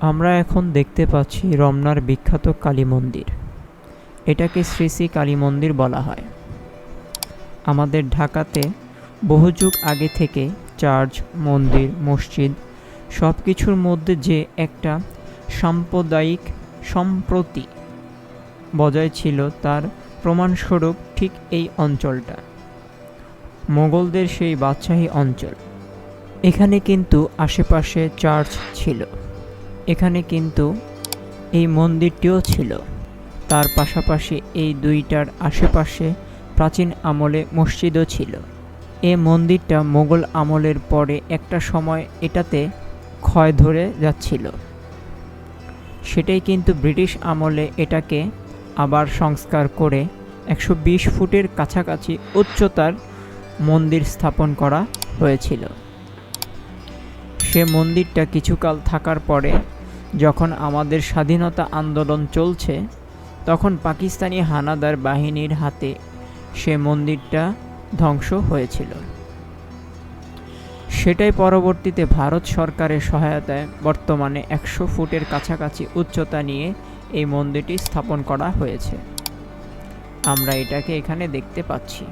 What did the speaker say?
আমরা এখন দেখতে পাচ্ছি রমনার বিখ্যাত কালী মন্দির। এটাকে শ্রী শ্রী কালী মন্দির বলা হয়। আমাদের ঢাকাতে বহু যুগ আগে থেকে চার্চ, মন্দির, মসজিদ সব কিছুর মধ্যে যে একটা সাম্প্রদায়িক সম্প্রতি বজায় ছিল তার প্রমাণস্বরূপ ঠিক এই অঞ্চলটা। মোগলদের সেই বাদশাহী অঞ্চল। এখানে কিন্তু আশেপাশে চার্চ ছিল। এখানে কিন্তু এই মন্দিরটিও ছিল। তার পাশাপাশি এই দুইটার আশেপাশে প্রাচীন আমলে মসজিদও ছিল। এ মন্দিরটা মোগল আমলের পরে একটা সময় এটাতে ক্ষয় ধরে যাচ্ছিল। সেটাই কিন্তু ব্রিটিশ আমলে এটাকে আবার সংস্কার করে একশো বিশ ফুটের কাছাকাছি উচ্চতার মন্দির স্থাপন করা হয়েছিল। সে মন্দিরটা কিছুকাল থাকার পরে যখন আমাদের স্বাধীনতা আন্দোলন চলছে, তখন পাকিস্তানি হানাদার বাহিনীর হাতে সে মন্দিরটা ধ্বংস হয়েছিল। সেটাই পরবর্তীতে ভারত সরকারের সহায়তায় বর্তমানে একশো ফুটের কাছাকাছি উচ্চতা নিয়ে এই মন্দিরটি স্থাপন করা হয়েছে। আমরা এটাকে এখানে দেখতে পাচ্ছি।